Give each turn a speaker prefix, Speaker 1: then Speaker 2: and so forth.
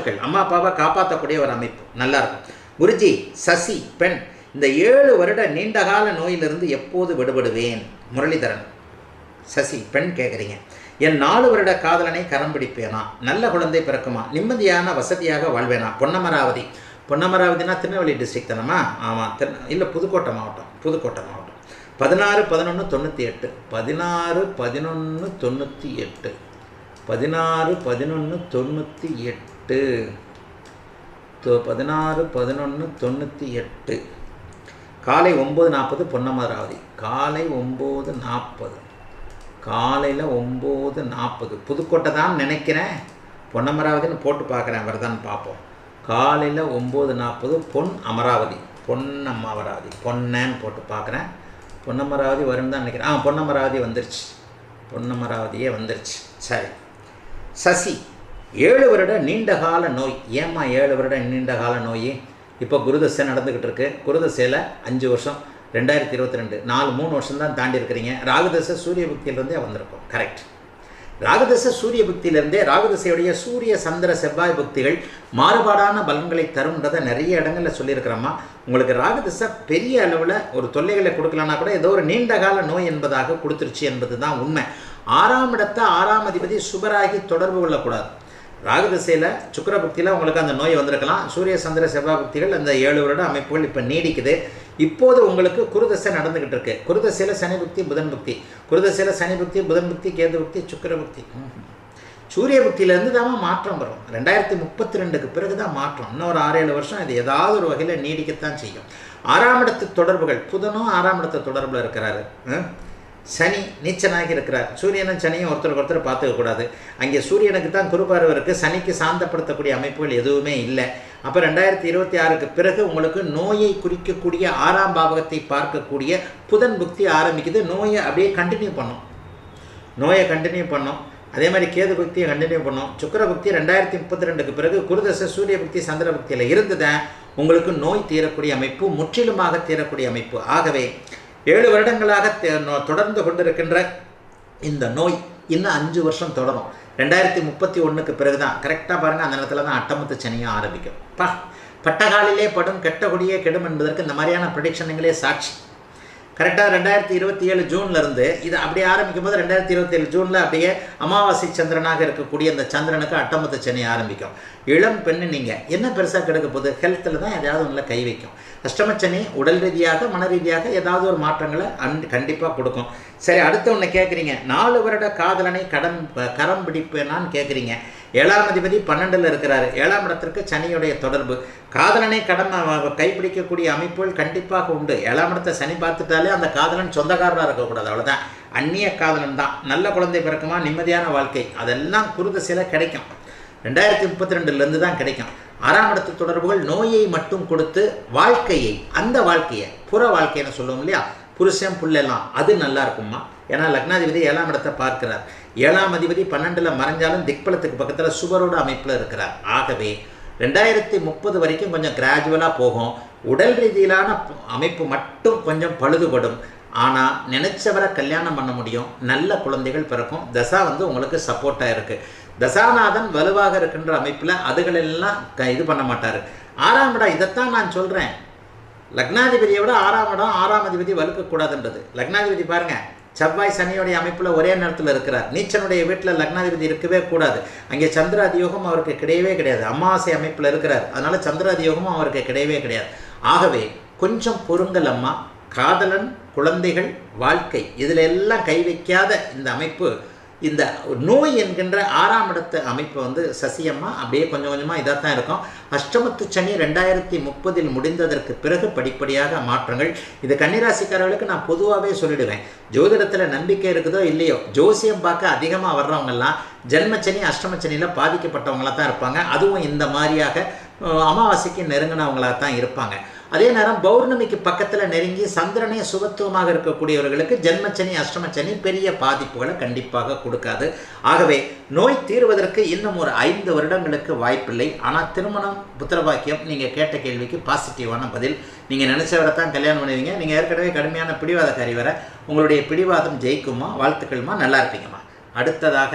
Speaker 1: வாழ்த்துக்கள். அம்மா அப்பாவை காப்பாற்றக்கூடிய ஒரு அமைப்பு. நல்லா இருக்கும் குருஜி சசி பெண். இந்த ஏழு வருட நீண்டகால நோயிலிருந்து எப்போது விடுபடுவேன்? முரளிதரன். சசி பெண் கேட்குறீங்க என் நாலு வருட காதலனை கரம் பிடிப்பேனா? நல்ல குழந்தை பிறக்குமா? நிம்மதியான வசதியாக வாழ்வேனா? பொன்னமராவதி. பொன்னமராவதினா திருநெல்வேலி டிஸ்ட்ரிக்ட் தானம்மா? ஆமாம் திரு இல்லை புதுக்கோட்டை மாவட்டம். புதுக்கோட்டை மாவட்டம். பதினாறு பதினொன்று தொண்ணூற்றி எட்டு பதினாறு பதினொன்று தொண்ணூற்றி எட்டு பதினாறு பதினொன்று தொண்ணூற்றி எட்டு தொ- பதினாறு பதினொன்று தொண்ணூற்றி எட்டு. காலை ஒம்பது நாற்பது பொன்னமராவதி. காலை ஒம்பது நாற்பது. காலையில் ஒம்பது நாற்பது. புதுக்கோட்டை தான் நினைக்கிறேன். பொன்னமராவதின்னு போட்டு பார்க்குறேன். வரதான்னு பார்ப்போம். காலையில் ஒம்பது நாற்பது பொன் அமராவதி. பொன் அமராவதி பொன்னன்னு போட்டு பார்க்குறேன். பொன்னமராவதி வரும்னு தான் நினைக்கிறேன். ஆ பொன்னமராவதி வந்துருச்சு. பொன்னமராவதியே வந்துருச்சு. சரி. சசி. ஏழு வருட நீண்ட கால நோய். ஏம்மா ஏழு வருட நீண்ட கால நோய்? இப்போ குருதசை நடந்துக்கிட்டு இருக்கு குருதசையில் அஞ்சு வருஷம் ரெண்டாயிரத்தி இருபத்தி ரெண்டு. நாலு மூணு வருஷம் தான் தாண்டி இருக்கிறீங்க. ராகுதசை சூரிய புக்தியிலிருந்தே வந்திருக்கும். கரெக்ட் ராகுதசை சூரிய புக்தியிலிருந்தே ராகுதசையுடைய சூரிய சந்திர செவ்வாய் பக்திகள் மாறுபாடான பலன்களை தரும்ன்றதை நிறைய இடங்களில் சொல்லியிருக்கிறோம்மா. உங்களுக்கு ராகுதசை பெரிய அளவில் ஒரு தொல்லைகளை கொடுக்கலன்னா கூட ஏதோ ஒரு நீண்டகால நோய் என்பதாக கொடுத்துருச்சு என்பது தான் உண்மை. ஆறாம் இடத்தை ஆறாம் அதிபதி சுபராகி தொடர்பு கொள்ளக்கூடாது. ராகு திசையில் சுக்கர பக்தியில் உங்களுக்கு அந்த நோய் வந்திருக்கலாம். சூரிய சந்திர செவ்வாய் பக்திகள் அந்த ஏழு வருட அமைப்புகள் இப்போ நீடிக்குது. இப்போது உங்களுக்கு குருதசை நடந்துக்கிட்டு இருக்கு. குருதசையில் சனி பக்தி புதன் பக்தி. குருதசையில் சனி பக்தி புதன் பக்தி கேது பக்தி சுக்கர பக்தி. சூரிய பக்தியிலேருந்து தான் மாற்றம் வரும். ரெண்டாயிரத்தி முப்பத்தி ரெண்டுக்கு பிறகு தான் மாற்றம். இன்னும் ஒரு ஆறு ஏழு வருஷம் இது ஏதாவது ஒரு வகையில் நீடிக்கத்தான் செய்யும். ஆறாம் இடத்து தொடர்புகள் புதனும் ஆறாம் இடத்து தொடர்பில் இருக்கிறாரு. சனி நீச்சனாகி இருக்கிறார். சூரியனும் சனியும் ஒருத்தருக்கு ஒருத்தர் பார்த்துக்கக்கூடாது அங்கே சூரியனுக்கு தான் குருபார்வை இருக்குது சனிக்கு சாந்தப்படுத்தக்கூடிய அமைப்புகள் எதுவுமே இல்லை. அப்போ ரெண்டாயிரத்தி இருபத்தி ஆறுக்கு பிறகு உங்களுக்கு நோயை குறிக்கக்கூடிய ஆறாம் பாவகத்தை பார்க்கக்கூடிய புதன் புக்தி ஆரம்பிக்குது. நோயை அப்படியே கண்டினியூ பண்ணும். நோயை கண்டினியூ பண்ணும். அதே மாதிரி கேது பக்தியை கண்டினியூ பண்ணோம். சுக்கிர பக்தி ரெண்டாயிரத்தி முப்பத்தி ரெண்டுக்கு பிறகு குருதசை சூரிய பக்தி சந்திர பக்தியில் இருந்ததை உங்களுக்கு நோய் தீரக்கூடிய அமைப்பு முற்றிலுமாக தீரக்கூடிய அமைப்பு. ஆகவே ஏழு வருடங்களாக தே- நோ- தொடர்ந்து கொண்டிருக்கின்ற இந்த நோய் இன்னும் அஞ்சு வருஷம் தொடரும். ரெண்டாயிரத்தி முப்பத்தி ஒன்றுக்கு பிறகு தான் கரெக்டாக பாருங்கள் அந்த நேரத்தில் தான் அட்டமத்து சனியாக ஆரம்பிக்கும். பா பட்டகாலிலே படும் கெட்ட கொடியே கெடும் என்பதற்கு இந்த மாதிரியான ப்ரடிக்ஷனுங்களே சாட்சி. கரெக்டாக ரெண்டாயிரத்தி இருபத்தி ஏழு ஜூன்லேருந்து இது அப்படியே ஆரம்பிக்கும் போது ரெண்டாயிரத்தி இருபத்தி ஏழு ஜூனில் அப்படியே அமாவாசை சந்திரனாக இருக்கக்கூடிய அந்த சந்திரனுக்கு அட்டமத்து சனி ஆரம்பிக்கும். இளம் பெண்ணு நீங்கள் என்ன பெருசாக கெடுக்க போகுது? ஹெல்த்தில் தான் ஏதாவது ஒன்றில் கை வைக்கும். அஷ்டமச்சனி உடல் ரீதியாக மன ரீதியாக ஏதாவது ஒரு மாற்றங்களை அன் கண்டிப்பாக கொடுக்கும். சரி அடுத்த ஒன்று கேட்குறீங்க நாலு வருட காதலனை கடன் கரம் பிடிப்பேனான்னு கேட்குறீங்க ஏழாம் அதிபதி பன்னெண்டில் இருக்கிறார். ஏழாம் இடத்திற்கு சனியுடைய தொடர்பு. காதலனை கடன் கைப்பிடிக்கக்கூடிய அமைப்புகள் கண்டிப்பாக உண்டு. ஏழாம் இடத்தை சனி பார்த்துட்டாலே அந்த காதலன் சொந்தக்காரராக இருக்கக்கூடாது. அவ்வளோதான் அந்நிய காதலன் தான். நல்ல குழந்தை பிறக்குமா? நிம்மதியான வாழ்க்கை. அதெல்லாம் குருதசையில் கிடைக்கும். ரெண்டாயிரத்தி முப்பத்தி ரெண்டுலேருந்து தான் கிடைக்கும். ஆறாம் இடத்து தொடர்புகள் நோயை மட்டும் கொடுத்து வாழ்க்கையை அந்த வாழ்க்கையை புற வாழ்க்கைன்னு சொல்லுவோம் இல்லையா? புருஷன் புள்ளெல்லாம் அது நல்லா இருக்குமா ஏன்னா லக்னாதிபதி ஏழாம் இடத்தை பார்க்கிறார். ஏழாம் அதிபதி பன்னெண்டில் மறைஞ்சாலும் திக்பலத்துக்கு பக்கத்தில் சுவரோட அமைப்பில் இருக்கிறார். ஆகவே ரெண்டாயிரத்தி முப்பது வரைக்கும் கொஞ்சம் கிராஜுவலாக போகும். உடல் ரீதியிலான அமைப்பு மட்டும் கொஞ்சம் பழுதுபடும். ஆனால் நினைச்சவரை கல்யாணம் பண்ண முடியும். நல்ல குழந்தைகள் பிறக்கும். தசா வந்து உங்களுக்கு சப்போர்ட்டாக இருக்குது தசாநாதன் வலுவாக இருக்கின்ற அமைப்பில் அதுகளெல்லாம் க இது பண்ண மாட்டார். ஆறாம் இடம் இதைத்தான் நான் சொல்கிறேன் லக்னாதிபதியை விட ஆறாம் இடம் ஆறாம் அதிபதி வலுக்கக்கூடாதுன்றது. லக்னாதிபதி பாருங்க செவ்வாய் சனியோடைய அமைப்பில் ஒரே நேரத்தில் இருக்கிறார். நீச்சனுடைய வீட்டில் லக்னாதிபதி இருக்கவே கூடாது. அங்கே சந்திர அதியோகம் அவருக்கு கிடையவே கிடையாது. அமாவாசை அமைப்பில் இருக்கிறார். அதனால சந்திர அதியோகமும் அவருக்கு கிடையவே கிடையாது. ஆகவே கொஞ்சம் பொறுங்கள் அம்மா. காதலன் குழந்தைகள் வாழ்க்கை இதில் எல்லாம் கை வைக்காத இந்த அமைப்பு இந்த நோய் என்கின்ற ஆறாம் இடத்து அமைப்பு வந்து சசியம்மா அப்படியே கொஞ்சம் கொஞ்சமாக இதாக தான் இருக்கும். அஷ்டமத்து சனி ரெண்டாயிரத்தி முப்பதில் முடிந்ததற்கு பிறகு படிப்படியாக மாற்றங்கள். இது கன்னிராசிக்காரர்களுக்கு நான் பொதுவாகவே சொல்லிடுவேன். ஜோதிடத்தில் நம்பிக்கை இருக்குதோ இல்லையோ ஜோசியம் பார்க்க அதிகமாக வர்றவங்கெல்லாம் ஜென்மச்சனி அஷ்டமச்சனியில் பாதிக்கப்பட்டவங்களாக தான் இருப்பாங்க. அதுவும் இந்த மாதிரியாக அமாவாசைக்கு நெருங்கினவங்களாக தான் இருப்பாங்க. அதே நேரம் பௌர்ணமிக்கு பக்கத்தில் நெருங்கி சந்திரனே சுபத்துவமாக இருக்கக்கூடியவர்களுக்கு ஜென்மச்சனி அஷ்டமச்சனி பெரிய பாதிப்புகளை கண்டிப்பாக கொடுக்காது. ஆகவே நோய் தீர்வதற்கு இன்னும் ஒரு ஐந்து வருடங்களுக்கு வாய்ப்பில்லை. ஆனால் திருமணம் புத்திரபாக்கியம் நீங்கள் கேட்ட கேள்விக்கு பாசிட்டிவான பதில். நீங்கள் நினச்சவரை தான் கல்யாணம் பண்ணுவீங்க. நீங்கள் ஏற்கனவே கடுமையான பிடிவாதக்காரி வர உங்களுடைய பிடிவாதம் ஜெயிக்குமா வாழ்த்துக்கள்மா நல்லா இருப்பீங்கம்மா. அடுத்ததாக